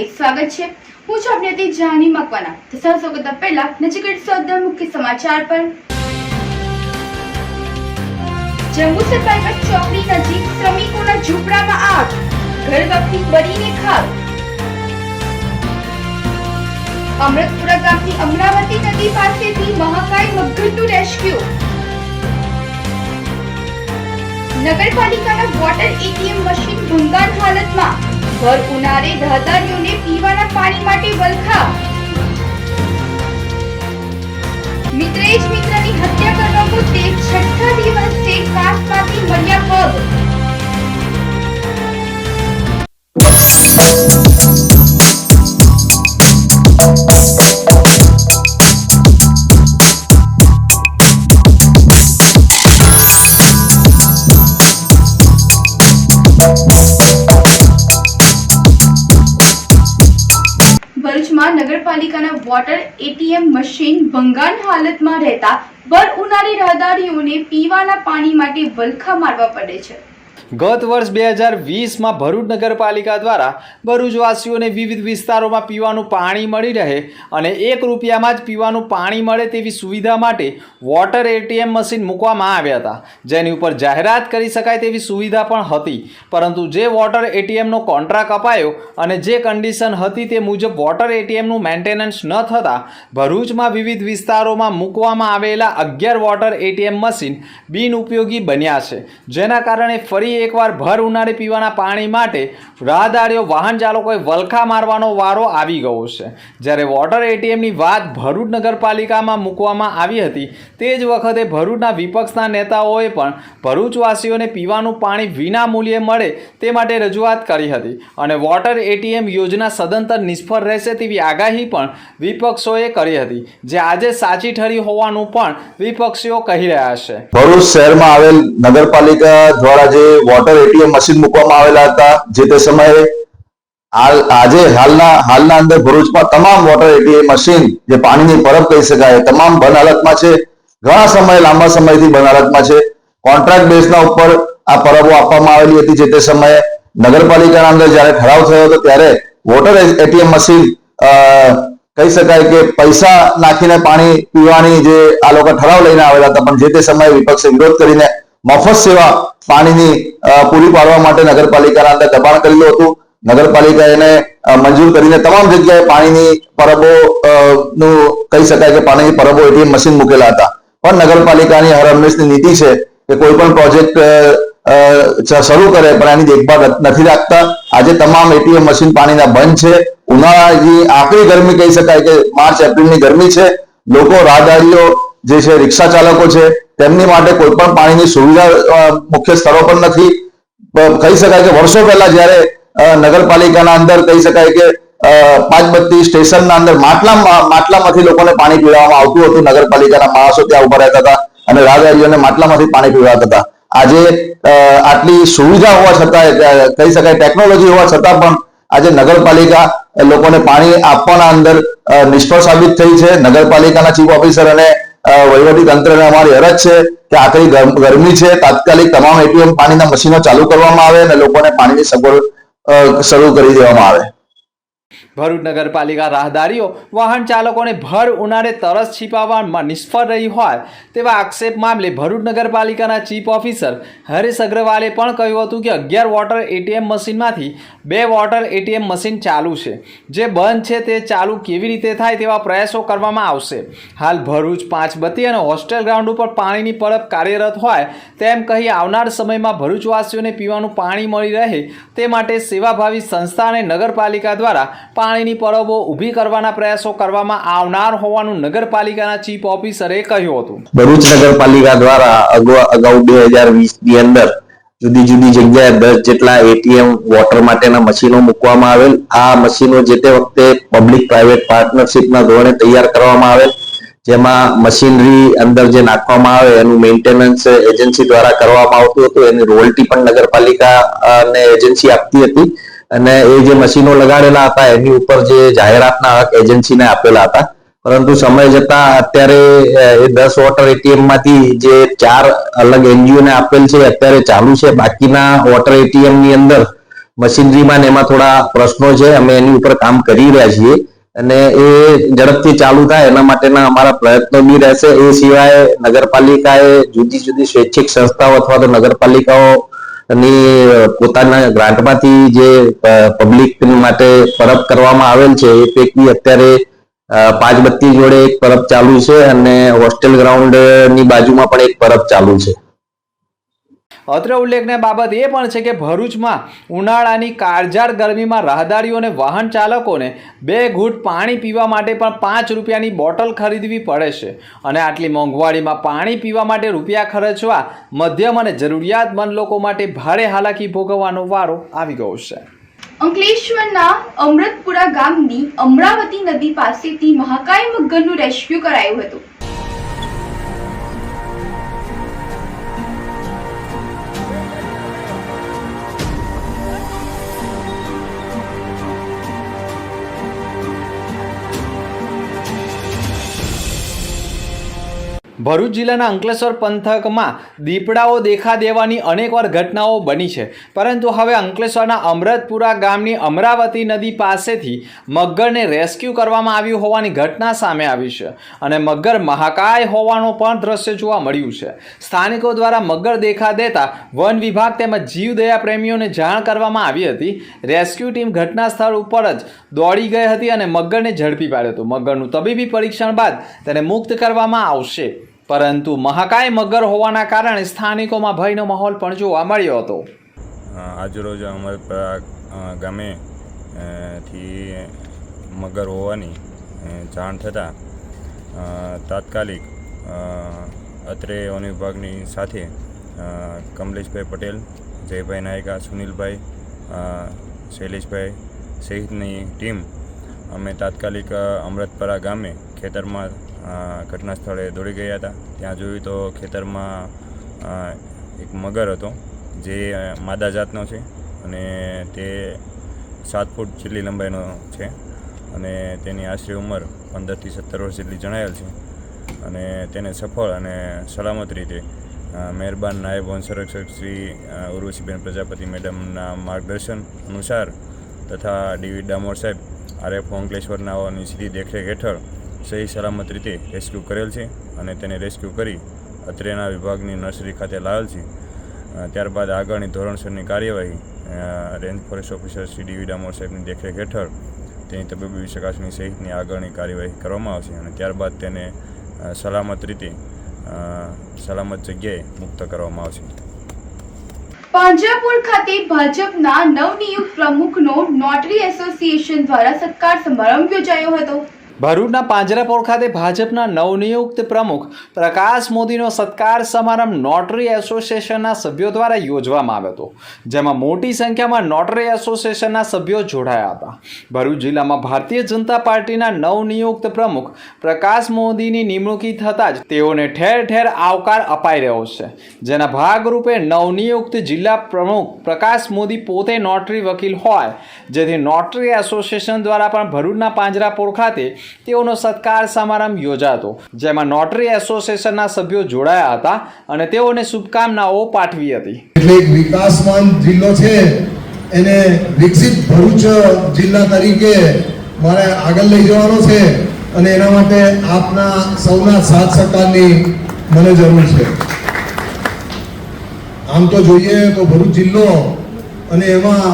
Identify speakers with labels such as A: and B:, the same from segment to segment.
A: હાર્દિક સ્વાગત છે. હું છું આપની જાની મકવાના. તો સૌ કરતા પહેલા નજીક સૌદર મુખ્ય સમાચાર પર. જંબુસર બાયપાસ ચોકડી નજીક શ્રમિકોના ઝૂંપડામાં આગ. ઘર વખતી બળીને ખાક. અમૃતપુરા ગામની અમરાવતી નદી પાસેથી મહાકાય મગરનું રેસ્ક્યુ. નગરપાલિકાના વોટર એટીએમ મશીન ભંગાર હાલતમાં. ભર ઉનાળે રાહદારીઓને પીવાના પાણી માટે વલખા. મિત્રેશ મિત્રની હત્યા કરવા મુદ્દે છઠ્ઠા દિવસે કાચમાંથી મળ્યા પગ. ભરૂચમાં નગરપાલિકાના વોટર એટીએમ મશીન ભંગાણ હાલતમાં રહેતા ભર ઉનાળી રાહદારીઓને પીવાના પાણી માટે વલખા મારવા પડે છે.
B: ગત વર્ષ બે હજાર વીસમાં ભરૂચ નગરપાલિકા દ્વારા ભરૂચવાસીઓને વિવિધ વિસ્તારોમાં પીવાનું પાણી મળી રહે અને એક રૂપિયામાં જ પીવાનું પાણી મળે તેવી સુવિધા માટે વોટર એટીએમ મશીન મૂકવામાં આવ્યા હતા. જેની ઉપર જાહેરાત કરી શકાય તેવી સુવિધા પણ હતી. પરંતુ જે વોટર એટીએમનો કોન્ટ્રાક્ટ અપાયો અને જે કન્ડિશન હતી તે મુજબ વોટર એટીએમનું મેન્ટેનન્સ ન થતાં ભરૂચમાં વિવિધ વિસ્તારોમાં મૂકવામાં આવેલા અગિયાર વોટર એટીએમ મશીન બિનઉપયોગી બન્યા છે. જેના કારણે ફરી એકવાર ભર ઉનાળે પીવાના પાણી માટે રાહદારીઓ વાહન ચાલકોએ વલખા મારવાનો વારો આવી ગયો છે. જ્યારે વોટર એટીએમની વાત ભરૂચ નગરપાલિકામાં મૂકવામાં આવી હતી, તે જ વખતે ભરૂચના વિપક્ષના નેતાઓએ પણ ભરૂચવાસીઓને પીવાનું પાણી વિના મૂલ્યે મળે તે માટે રજૂઆત કરી હતી અને વોટર એટીએમ યોજના સદંતર નિષ્ફળ રહેશે તેવી આગાહી પણ વિપક્ષોએ કરી હતી, જે આજે સાચી ઠરી હોવાનું પણ વિપક્ષીઓ કહી રહ્યા છે.
C: ભરૂચ શહેરમાં આવેલ નગરપાલિકા દ્વારા જે વોટર એટીએમ મશીન મૂકવામાં આવેલા હતા. જે તે સમયે આજે હાલના હાલના અંદર ભરૂચમાં તમામ વોટર એટીએમ મશીન જે પાણીની પરબ કહી શકાય, તમામ બંધ છે. ઘણા સમય, લાંબા સમયથી બંધ છે. કોન્ટ્રાક્ટ બેઝના ઉપર આ પરબો આપવામાં આવેલી હતી. જે તે સમયે નગરપાલિકાના અંદર જ્યારે ઠરાવ થયો હતો, ત્યારે વોટર એટીએમ મશીન કહી શકાય કે પૈસા નાખીને પાણી પીવાની જે આ લોકો ઠરાવ લઈને આવેલા હતા. પણ જે તે સમયે વિપક્ષે વિરોધ કરીને મફત સેવા પાણીની પૂરી પાડવા માટે નગરપાલિકાના અંદર દબાણ કરેલું હતું. નગરપાલિકા એને મંજૂર કરીને તમામ જગ્યાએ પાણીની પરબો નું કહી શકાય કે પાણીની પરબો એટીએમ મશીન મૂકેલા હતા. પણ નગરપાલિકાની હર હંમેશની નીતિ છે કે કોઈ પણ પ્રોજેક્ટ શરૂ કરે પણ એની દેખભાળ નથી રાખતા. આજે તમામ એટીએમ મશીન પાણીના બંધ છે. ઉનાળાની આખરી ગરમી કહી શકાય કે માર્ચ, એપ્રિલની ગરમી છે. લોકો રાહદારીઓ જે છે, રિક્ષા ચાલકો છે તેમની માટે કોઈ પણ પાણીની સુવિધા મુખ્ય સ્થળો પર નથી. કહી શકાય કે વર્ષો પહેલા જ્યારે નગરપાલિકાના અંદર કહી શકાય કે અ, પાંચબત્તી સ્ટેશનના અંદર માટલા માટલામાંથી લોકોને પાણી પીવડાવવામાં આવતું હતું. નગરપાલિકાના માણસો ત્યાં ઊભા રહેતા હતા અને રાહદારીઓને માટલામાંથી પાણી પીવડાવતા હતા. આજે આટલી સુવિધા હોવા છતાં કહી શકાય ટેકનોલોજી હોવા છતાં પણ આજે નગરપાલિકા લોકોને પાણી આપવાના અંદર નિષ્ફળ સાબિત થઈ છે. નગરપાલિકાના ચીફ ઓફિસર અને વહીવટી તંત્રને અમારી અરજ છે કે આખરી ગરમી છે, તાત્કાલિક તમામ એટીએમ પાણીના મશીનો ચાલુ કરવામાં આવે અને લોકોને પાણીની સગવડ શરૂ કરી દેવામાં આવે.
B: ભરૂચ નગરપાલિકા રાહદારીઓ વાહન ચાલકોને ભર ઉનાળે તરસ છીપાવવામાં નિષ્ફળ રહી હોય તેવા આક્ષેપ મામલે ભરૂચ નગરપાલિકાના ચીફ ઓફિસર હરેશ અગ્રવાલે પણ કહ્યું હતું કે અગિયાર વોટર એટીએમ મશીનમાંથી બે વોટર એટીએમ મશીન ચાલુ છે. જે બંધ છે તે ચાલુ કેવી રીતે થાય તેવા પ્રયાસો કરવામાં આવશે. હાલ ભરૂચ પાંચબત્તી અને હોસ્ટેલ ગ્રાઉન્ડ ઉપર પાણીની પરબ કાર્યરત હોય તેમ કહી આવનાર સમયમાં ભરૂચવાસીઓને પીવાનું પાણી મળી રહે તે માટે સેવાભાવી સંસ્થા અને નગરપાલિકા દ્વારા પાણીની પરબો ઊભી કરવાના પ્રયાસો કરવામાં આવનાર હોવાનું નગરપાલિકાના ચીફ ઓફિસરે કહ્યું હતું.
D: ભરૂચ નગરપાલિકા દ્વારા અગાઉ બે હજાર વીસની અંદર જુદી જુદી જગ્યાએ દસ જેટલા એટીએમ વોટર માટેના મશીનો મૂકવામાં આવેલ. આ મશીનો જે તે વખતે પબ્લિક પ્રાઇવેટ પાર્ટનરશિપના ધોરણે તૈયાર કરવામાં આવેલ. જેમાં મશીનરી અંદર જે નાખવામાં આવે એનું મેન્ટેનન્સ એજન્સી દ્વારા કરવામાં આવતું હતું. એની રોયલ્ટી પણ નગરપાલિકા અને એજન્સી આપતી હતી. અને એ જે મશીનો લગાડેલા હતા, એની ઉપર જે જાહેરાતના હક એજન્સીને આપેલા હતા. પરંતુ સમય જતા અત્યારે એ દસ વોટર એટીએમમાંથી જે ચાર અલગ એનજીઓ ને આપેલ છે અત્યારે ચાલુ છે. બાકીના વોટર એટીએમની અંદર મશીનરીમાં એમાં થોડા પ્રશ્નો છે. અમે એની ઉપર કામ કરી રહ્યા છીએ. અને એ ઝડપથી ચાલુ થાય, એના માટેના અમારા પ્રયત્નો બી રહેશે. એ સિવાય નગરપાલિકાએ જુદી જુદી સ્વૈચ્છિક સંસ્થાઓ અથવા તો નગરપાલિકાઓ ની પોતાના ગ્રાન્ટમાંથી જે પબ્લિક માટે પરબ કરવામાં આવેલ છે, એ પૈકી અત્યારે પાંચ બત્તી જોડે એક પરબ ચાલુ છે અને હોસ્ટેલ ગ્રાઉન્ડની બાજુમાં પણ એક પરબ ચાલુ છે.
B: અત્રે ઉલ્લેખનીય બાબત એ પણ છે કે ભરૂચમાં ઉનાળાની કાળઝાળ ગરમીમાં રાહદારીઓ અને વાહન ચાલકોને બે ઘૂંટ પાણી પીવા માટે પણ પાંચ રૂપિયાની બોટલ ખરીદવી પડે છે. અને આટલી મોંઘવારીમાં પાણી પીવા માટે રૂપિયા ખર્ચવા મધ્યમ અને જરૂરિયાતમંદ લોકો માટે ભારે હાલાકી ભોગવવાનો વારો આવી ગયો છે.
A: અંકલેશ્વરના અમૃતપુરા ગામની અમરાવતી નદી પાસેથી મહાકાય મગરનું રેસ્ક્યુ કરાયું હતું.
B: ભરૂચ જિલ્લાના અંકલેશ્વર પંથકમાં દીપડાઓ દેખા દેવાની અનેકવાર ઘટનાઓ બની છે. પરંતુ હવે અંકલેશ્વરના અમરતપુરા ગામની અમરાવતી નદી પાસેથી મગરને રેસ્ક્યુ કરવામાં આવ્યું હોવાની ઘટના સામે આવી છે અને મગર મહાકાય હોવાનું પણ દ્રશ્ય જોવા મળ્યું છે. સ્થાનિકો દ્વારા મગર દેખા દેતા વન વિભાગ તેમજ જીવદયા પ્રેમીઓને જાણ કરવામાં આવી હતી. રેસ્ક્યુ ટીમ ઘટના સ્થળ ઉપર જ દોડી ગઈ હતી અને મગરને ઝડપી પાડ્યો હતો. મગરનું તબીબી પરીક્ષણ બાદ તેને મુક્ત કરવામાં આવશે. પરંતુ મહાકાય મગર હોવાના કારણે સ્થાનિકોમાં ભયનો માહોલ પણ જોવા મળ્યો હતો.
E: આજરોજ અમારા ગામે થી મગર હોવાની જાણ થતાં તાત્કાલિક અત્રે વન વિભાગની સાથે કમલેશભાઈ પટેલ, જયભાઈ નાયકા, સુનિલભાઈ શૈલેષભાઈ સહિતની ટીમ અમે તાત્કાલિક અમૃતપરા ગામે ખેતરમાં ઘટના સ્થળે દોડી ગયા હતા. ત્યાં જોયું તો ખેતરમાં એક મગર હતો, જે માદા જાતનો છે અને તે સાત ફૂટ જેટલી લંબાઈનો છે અને તેની આશરે ઉંમર પંદરથી સત્તર વર્ષ જેટલી જણાયેલ છે અને તેને સફળ અને સલામત રીતે મહેરબાન નાયબ વન શ્રી ઉર્વશીબેન પ્રજાપતિ મેડમના માર્ગદર્શન અનુસાર તથા ડીવી ડામોર સાહેબ, આરએફ અંકલેશ્વરનાઓની સીધી દેખરેખ હેઠળ સહી સલામત રીતે રેસ્ક્યુ કરેલ છે અને તેને રેસ્ક્યુ કરી અત્રેના વિભાગની નર્સરી ખાતે લાવેલ છે. ત્યારબાદ આગળની ધોરણસરની કાર્યવાહી range forest officer Shri DV Damor સાહેબની દેખરેખ હેઠળ તેની તબીબી ચકાસણી સહિતની આગળની કાર્યવાહી કરવામાં આવશે અને ત્યારબાદ તેને સલામત રીતે સલામત જગ્યાએ મુક્ત કરવામાં આવશે.
A: પાંજરાપુર ખાતે ભાજપના નવનિયુક્ત પ્રમુખનો નોટરી એસોસિએશન દ્વારા સત્કાર સમારંભ યોજાયો હતો.
B: ભરૂચના પાંજરાપોળ ખાતે ભાજપના નવનિયુક્ત પ્રમુખ પ્રકાશ મોદીનો સત્કાર સમારંભ નોટરી એસોસિએશનના સભ્યો દ્વારા યોજવામાં આવ્યો હતો, જેમાં મોટી સંખ્યામાં નોટરી એસોસિએશનના સભ્યો જોડાયા હતા. ભરૂચ જિલ્લામાં ભારતીય જનતા પાર્ટીના નવનિયુક્ત પ્રમુખ પ્રકાશ મોદીની નિમણૂકી થતાં જ તેઓને ઠેર ઠેર આવકાર અપાઈ રહ્યો છે. જેના ભાગરૂપે નવનિયુક્ત જિલ્લા પ્રમુખ પ્રકાશ મોદી પોતે નોટરી વકીલ હોય, જેથી નોટરી એસોસિએશન દ્વારા પણ ભરૂચના પાંજરાપોળ ખાતે તેઓનો સત્કાર સમારંભ યોજાતો, જેમાં નોટરી એસોસિએશનના સભ્યો જોડાયા હતા અને તેઓને શુભકામનાઓ પાઠવી હતી.
F: એટલે વિકાસમાન જિલ્લો છે, એને વિકસિત ભરૂચ જિલ્લા તરીકે મારે આગળ લઈ જવાનો છે અને એના માટે આપના સૌના સાથ સહકારની મને જરૂર છે. આમ તો જોઈએ તો ભરૂચ જિલ્લો અને એમાં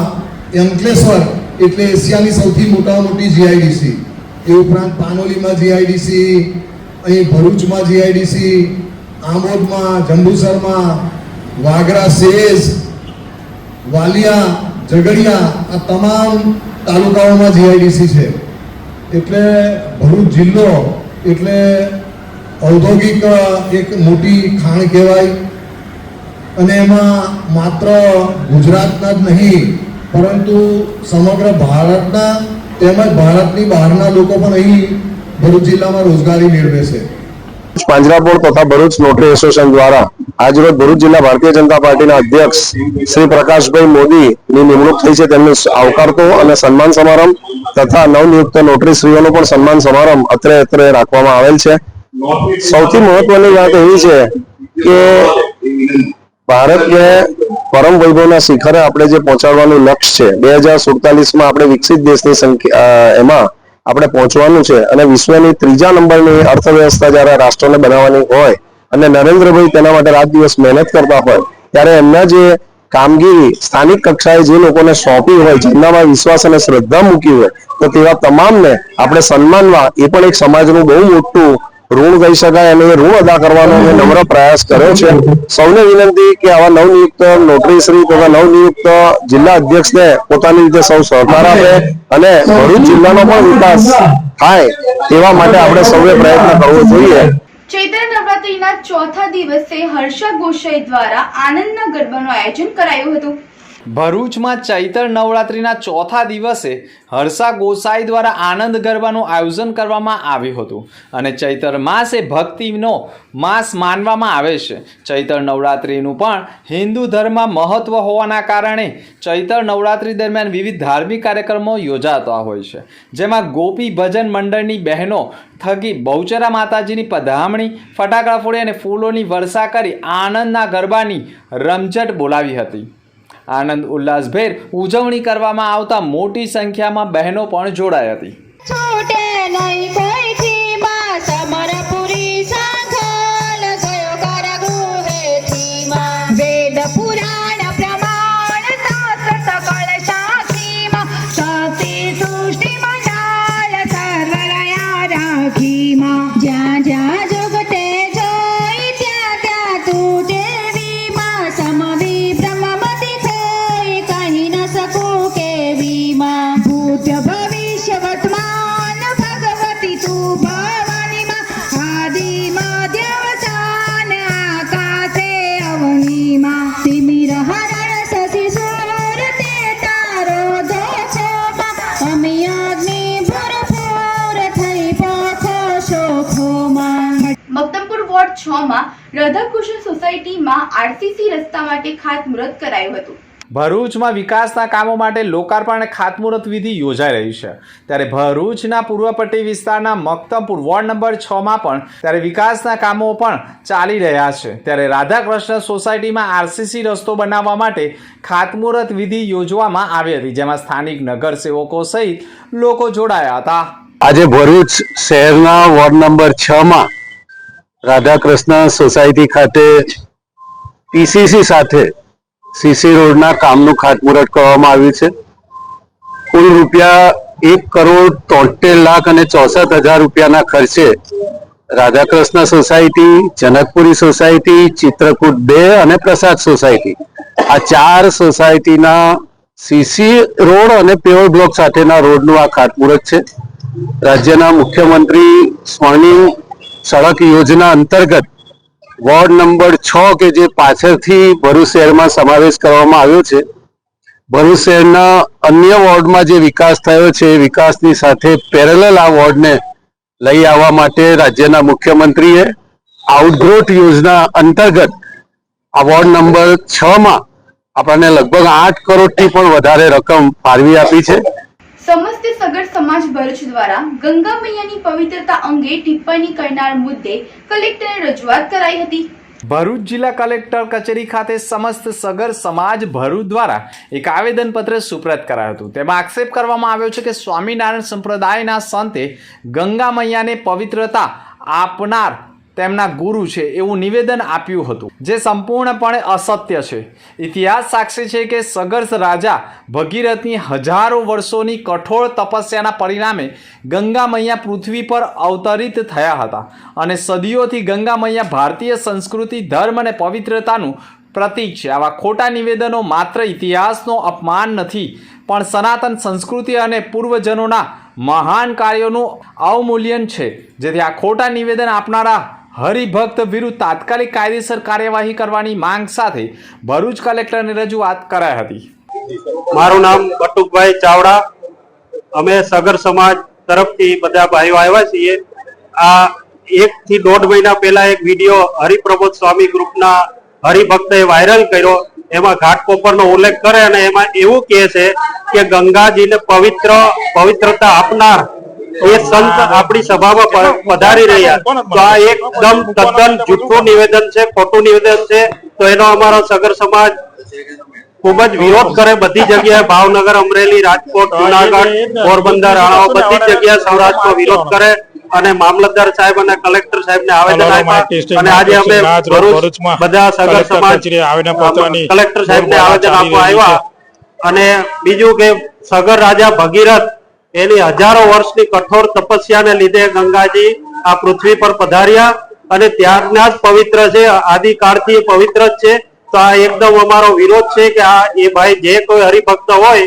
F: અંકલેશ્વર એટલે એશિયાની સૌથી મોટા મોટી જીઆઈડીસી એ ઉપરાંત પાનોલીમાં જીઆઈડીસી અહીં ભરૂચમાં જીઆઈડીસી આમોદમાં, જંબુસરમાં, વાગરા, સેજ, વાલિયા, ઝઘડિયા, આ તમામ તાલુકાઓમાં જીઆઈડીસી છે. એટલે ભરૂચ જિલ્લો એટલે ઔદ્યોગિક એક મોટી ખાણ કહેવાય. અને એમાં માત્ર ગુજરાતના જ નહીં, પરંતુ સમગ્ર ભારતના તેમજ ભારતની બહારના લોકો પણ અહીં ભરૂચ જિલ્લામાં રોજગારી મેળવે છે
G: પાંજરાપોળ તથા ભરૂચ નોટરી એસોસિએશન દ્વારા આજરોજ ભરૂચ જિલ્લા ભારતીય જનતા પાર્ટીના અધ્યક્ષ શ્રી પ્રકાશભાઈ મોદી ની નિમણૂક થઈ છે. તેમને આવકારતો અને સન્માન સમારંભ તથા નવનિયુક્ત નોટરી શ્રીઓનો પણ સન્માન સમારંભ અત્રે અત્રે રાખવામાં આવેલ છે. સૌથી મહત્વની વાત એવી છે કે ભારતને પરમ વૈભવના શિખરે આપણે જે પહોંચાડવાનું લક્ષ્ય છે બે હજાર સુડતાલીસમાં આપણે વિકસિત દેશની સંખ્યા એમાં આપણે પહોંચવાનું છે અને વિશ્વની ત્રીજા નંબરની અર્થવ્યવસ્થા જ્યારે રાષ્ટ્રને બનાવવાની હોય અને નરેન્દ્રભાઈ તેના માટે રાત દિવસ મહેનત કરતા હોય, ત્યારે એમના જે કામગીરી સ્થાનિક કક્ષાએ જે લોકોને સોંપી હોય, જેમનામાં વિશ્વાસ અને શ્રદ્ધા મૂકી હોય, તો તેવા તમામને આપણે સન્માનવા એ પણ એક સમાજનું બહુ મોટું ઋણ કહી શકાય અને ઋણ અદા કરવાનો અમે નમ્ર પ્રયાસ કર્યો છે. સૌને વિનંતી કે આવા નવનિયુક્ત નોટરીશ્રી તથા નવનિયુક્ત જિલ્લા અધ્યક્ષને પોતાની રીતે સૌ સહકાર આપે અને ભરૂચ જિલ્લાનો પણ વિકાસ થાય તેવા માટે આપણે સૌએ પ્રયત્ન કરવો જોઈએ.
A: ચૈત્ર નવરાત્રીના ચોથા દિવસે હર્ષા ગોસાઈ દ્વારા આનંદના ગરબાનું આયોજન કરાયું હતું.
B: ભરૂચમાં ચૈતર નવરાત્રિના ચોથા દિવસે હર્ષા ગોસાઈ દ્વારા આનંદ ગરબાનું આયોજન કરવામાં આવ્યું હતું. અને ચૈતર માસ એ ભક્તિનો માસ માનવામાં આવે છે. ચૈતર નવરાત્રિનું પણ હિન્દુ ધર્મમાં મહત્વ હોવાના કારણે ચૈતર નવરાત્રિ દરમિયાન વિવિધ ધાર્મિક કાર્યક્રમો યોજાતા હોય છે. જેમાં ગોપી ભજન મંડળની બહેનો થકી બહુચરા માતાજીની પધામણી, ફટાકડા ફોડી અને ફૂલોની વર્ષા કરી આનંદના ગરબાની રમઝટ બોલાવી હતી. આનંદ ઉલ્લાસભેર ઉજવણી કરવામાં આવતા મોટી સંખ્યામાં બહેનો પણ જોડાઈ હતી.
A: રાધાકૃષ્ણ સોસાયટીમાં આરસીસી રસ્તા માટે ખાતમુહૂર્ત કરાયું હતું.
B: ભરૂચમાં વિકાસના કામો માટે લોકાર્પણ અને ખાતમુહૂર્ત વિધિ યોજાઈ રહી છે. ત્યારે ભરૂચના પૂર્વ પટ્ટી વિસ્તારના મક્તમપુર વોર્ડ નંબર છમાં પણ ત્યારે વિકાસના કામો પણ ચાલી રહ્યા છે. ત્યારે રાધાકૃષ્ણ સોસાયટીમાં આરસીસી રસ્તો બનાવવા માટે ખાતમુહૂર્ત વિધિ યોજવામાં આવી હતી જેમાં સ્થાનિક નગરસેવકો સહિત લોકો જોડાયા હતા.
G: આજે ભરૂચ શહેરના વોર્ડ નંબર છ માં રાધાકૃષ્ણ સોસાયટી ખાતે પીસીસી સાથે સીસી રોડના કામનું ખાતમુહૂર્ત કરવામાં આવ્યું છે. કુલ રૂપિયા એક કરોડ તોતેર લાખ અને ચોસઠ હજાર રૂપિયાના ખર્ચે રાધાકૃષ્ણ સોસાયટી, જનકપુરી સોસાયટી, ચિત્રકૂટ બે અને પ્રસાદ સોસાયટી આ ચાર સોસાયટીના સીસી રોડ અને પેવર બ્લોક સાથેના રોડનું આ ખાતમુહૂર્ત છે. રાજ્યના મુખ્યમંત્રી સ્વર્ણિમ સડક યોજના અંતર્ગત વોર્ડ નંબર છ કે જે પાછળથી ભરૂચ શહેરમાં સમાવેશ કરવામાં આવ્યો છે. ભરૂચ શહેરના અન્ય વોર્ડમાં જે વિકાસ થયો છે, એ વિકાસની સાથે પેરેલલ આ વોર્ડને લઈ આવવા માટે રાજ્યના મુખ્યમંત્રીએ આઉટગ્રોથ યોજના અંતર્ગત આ વોર્ડ નંબર છ માં આપણને લગભગ આઠ કરોડથી પણ વધારે રકમ ફાળવી આપી છે.
A: સમસ્ત સગર સમાજ ભરૂચ દ્વારા ગંગા મૈયાની પવિત્રતા અંગે ટિપ્પણી કરનાર મુદ્દે કલેક્ટરને રજૂઆત કરાઈ હતી.
B: ભરૂચ જિલ્લા કલેક્ટર કચેરી ખાતે સમસ્ત સગર સમાજ ભરૂચ દ્વારા એક આવેદનપત્ર સુપ્રત કરાયું હતું. તેમાં આક્ષેપ કરવામાં આવ્યો છે કે સ્વામિનારાયણ સંપ્રદાયના સંતે ગંગા મૈયાને પવિત્રતા આપનાર તેમના ગુરુ છે એવું નિવેદન આપ્યું હતું, જે સંપૂર્ણપણે અસત્ય છે. ઇતિહાસ સાક્ષી છે કે સગર્ષ રાજા ભગીરથની હજારો વર્ષોની કઠોર તપસ્યાના પરિણામે ગંગા મૈયા પૃથ્વી પર અવતરિત થયા હતા અને સદીઓથી ગંગા મૈયા ભારતીય સંસ્કૃતિ, ધર્મ અને પવિત્રતાનું પ્રતીક છે. આવા ખોટા નિવેદનો માત્ર ઇતિહાસનો અપમાન નથી, પણ સનાતન સંસ્કૃતિ અને પૂર્વજનોના મહાન કાર્યોનું અવમૂલ્યન છે. જેથી આ ખોટા નિવેદન આપનારા હરિભક્ત વિરુદ્ધ તાત્કાલિક કાયદેસર કાર્યવાહી કરવાની માંગ સાથે ભરૂચ કલેક્ટરને રજૂઆત કરાઈ હતી.
H: મારું નામ બટુકભાઈ ચાવડા. અમે સગર સમાજ તરફથી બધા ભાઈઓ આવ્યા છીએ. આ એક થી દોઢ મહિના પહેલા એક વીડિયો હરિપ્રબોધ સ્વામી ગ્રુપના હરિભક્તે વાયરલ કર્યો. એમાં ઘાટકોપરનો ઉલ્લેખ કરે અને એમાં એવું કહે છે કે ગંગાજીને પવિત્ર, પવિત્રતા આપનાર એ સંત આપણી સભામાં પધારી રહ્યા. તો આ એકદમ તદ્દન જૂઠું નિવેદન છે ખોટું નિવેદન છે. તો એનો અમારો સગર સમાજ ખૂબ જ વિરોધ કરે. બધી જગ્યાએ ભાવનગર અમરેલી રાજકોટ જુનાગઢ પોરબંદર રાણાઓ બધી જગ્યાએ સૌરાષ્ટ્રનો વિરોધ કરે અને મામલતદાર સાહેબ અને કલેક્ટર સાહેબને આવેદન આપ્યા. અને આજે અમે ભરૂચ બધા સગર સમાજ કલેક્ટર સાહેબને આવેદન આપવા આવ્યા. અને બીજું કે સગર રાજા ભગીરથ એની હજારો વર્ષની કઠોર તપસ્યાને લીધે ગંગાજી આ પૃથ્વી પર પધાર્યા અને ત્યારના જ પવિત્ર છે, આદિકાળથી પવિત્ર જ છે. તો આ એકદમ અમારો વિરોધ છે કે આ એ ભાઈ જે કોઈ હરિભક્ત હોય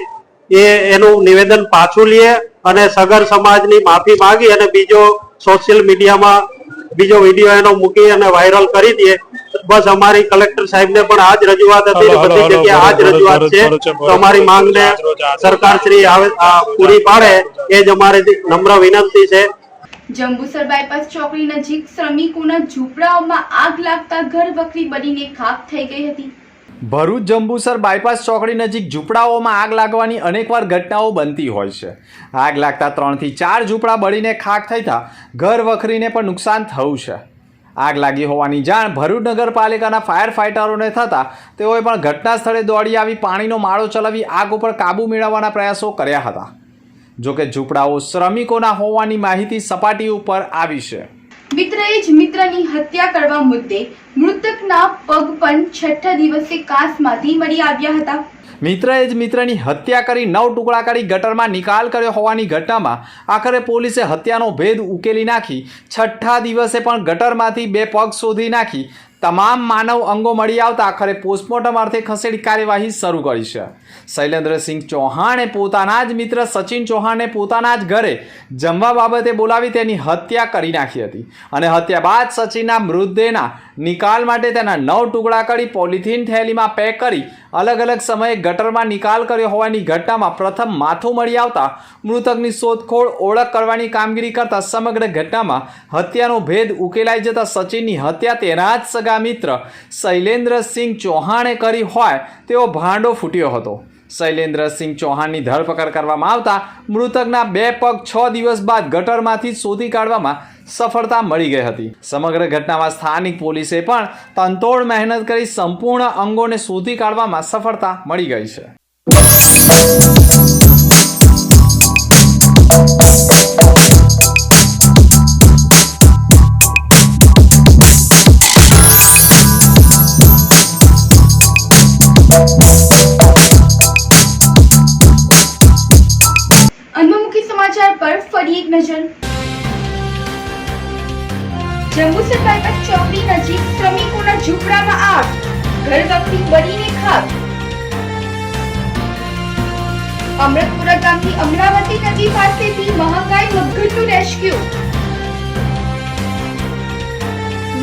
H: એ એનું નિવેદન પાછું લે અને સગર સમાજની માફી માંગી અને બીજો સોશિયલ મીડિયામાં બીજો વીડિયો એનો મૂકી અને વાયરલ કરી દે. બસ અમારી કલેક્ટર સાહેબને પણ આજ રજૂઆત હતી બધી જગ્યાએ આજ રજૂઆત છે. તો અમારી માંગને સરકાર શ્રી આવે પૂરી પાડે એ જ અમારી નમ્ર વિનંતી છે.
A: જંબુસર બાયપાસ ચોકડી નજીક શ્રમિકોના ઝૂંપડાઓમાં આગ લાગતા ઘર વખરી બનીને ખાક થઈ ગઈ હતી.
B: ભરૂચ જંબુસર બાયપાસ ચોકડી નજીક ઝૂંપડાઓમાં આગ લાગવાની અનેકવાર ઘટનાઓ બનતી હોય છે. આગ લાગતા ત્રણથી ચાર ઝૂંપડા બળીને ખાક થતા ઘર વખરીને પણ નુકસાન થયું છે. આગ લાગી હોવાની જાણ ભરૂચ નગરપાલિકાના ફાયર ફાઇટરોને થતાં તેઓએ પણ ઘટના સ્થળે દોડી આવી પાણીનો માળો ચલાવી આગ ઉપર કાબૂ મેળવવાના પ્રયાસો કર્યા હતા. જોકે ઝૂંપડાઓ શ્રમિકોના હોવાની માહિતી સપાટી ઉપર આવી છે.
A: મિત્રએ જ મિત્રની હત્યા કરવા મુદ્દે મૃતકના પગ પણ છઠ્ઠા દિવસે કાસમાંથી મળી આવ્યા હતા.
B: મિત્રએ જ મિત્રની હત્યા કરી નવ ટુકડા કરી ગટરમાં નિકાલ કર્યો હોવાની ઘટનામાં આખરે પોલીસે હત્યાનો ભેદ ઉકેલી નાખી. છઠ્ઠા દિવસે પણ ગટરમાંથી બે પગ શોધી નાખી. તમામ માનવ અંગો મળી આવતા આખરે પોસ્ટમોર્ટમ અર્થે ખસેડી કાર્યવાહી શરૂ કરી છે. શૈલેન્દ્રસિંહ ચૌહાણે પોતાના જ મિત્ર સચિન ચૌહાણને પોતાના જ ઘરે જમવા બાબતે બોલાવી તેની હત્યા કરી નાખી હતી. અને હત્યા બાદ સચિનના મૃતદેહના નિકાલ માટે તેના નવ ટુકડા કરી પોલિથીન થેલીમાં પેક કરી અલગ અલગ સમયે ગટરમાં નિકાલ કર્યો હોવાની ઘટનામાં પ્રથમ માથું મળી આવતા મૃતકની શોધખોળ ઓળખ કરવાની કામગીરી કરતા સમગ્ર ઘટનામાં હત્યાનો ભેદ ઉકેલાઈ જતા સચિનની હત્યા તેના જ સગા મિત્ર શૈલેન્દ્રસિંહ ચૌહાણે કરી હોય તેવો ભાંડો ફૂટ્યો હતો. શૈલેન્દ્રસિંહ ચૌહાણની ધરપકડ કરવામાં આવતા મૃતકના બે પગ છ દિવસ બાદ ગટરમાંથી શોધી કાઢવામાં સફળતા મળી ગઈ હતી. સમગ્ર ઘટનામાં સ્થાનિક પોલીસે પણ તંતોડ મહેનત કરી સંપૂર્ણ અંગોને શોધી કાઢવામાં સફળતા મળી ગઈ છે.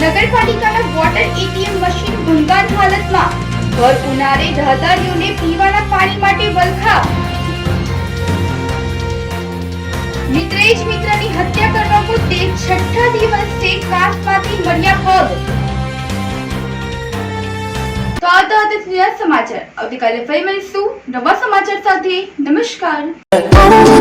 A: નગરપાલિકાના વોટર એટીએમ મશીન ભંગાર હાલતમાં. ભર ઉનાળે રાહદારીઓને પીવાના પાણી માટે વલખા. મિત્રે જ મિત્રની હત્યા કરવા મુદ્દે છઠ્ઠા દિવસે કાચમાંથી મળ્યા પગ. તો તો સમાચાર. આવતીકાલે ફરી મળીશું. નવા સમાચાર સાથે નમસ્કાર.